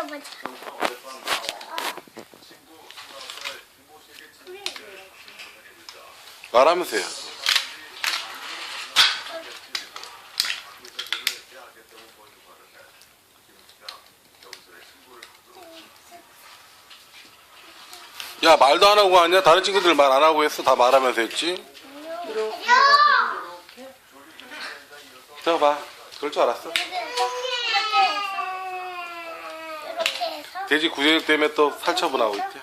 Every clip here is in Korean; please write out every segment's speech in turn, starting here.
할아버지. 말하면서 해요. 야 말도 안 하고 하냐? 다른 친구들 말 안 하고 했어? 다 말하면서 했지? 들어봐. 그럴 줄 알았어. 이렇게 해서 돼지 구제육 때문에 또 살처분하고 했어요.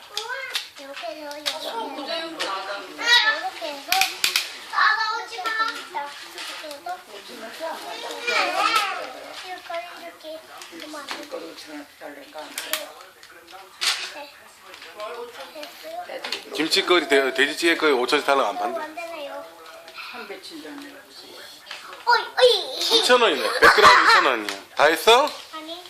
김치거리, 돼- 돼지찌개 거리 5천원씩 달라고 안 판대. 안? 한 며칠 전에 어이 어이. 2천원이네. 100g 2천원이야. 다 했어? 아니.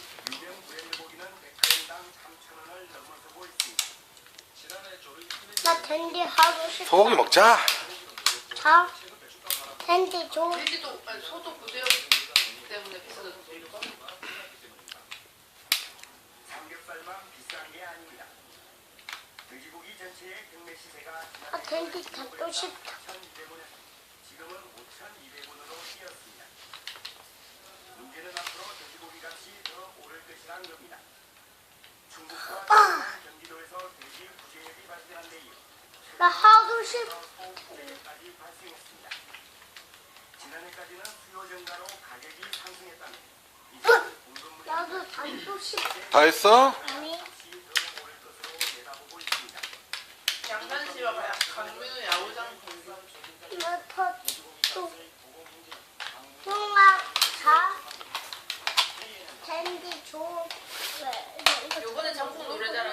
나 댄디 하고 싶어. 소고기 먹자. 자, 댄디 줘. 돼지도 아니 소도 구제육 때문에 비싸졌으니까 삼겹살만 비싼 게 아닙니다. 돼지고기 전체의 경매 시세가 아, 댄디 잡고 싶다. 1,200원, 지금은 5,200원으로 뛰었습니다. 문제는 앞으로 돼지고기 값이 더 오를 것이란 겁니다. 중국과 경기도에서 돼지 부재액이 발생한 데 이어 나 하고 발생했습니다. 지난해까지는 수요 증가로 가격이 상승했다면 나도 잡고 싶어. 다 했어? 아니. 강민우 야구장 또. 줘. 왜? 이거 요번에 전국 노래자랑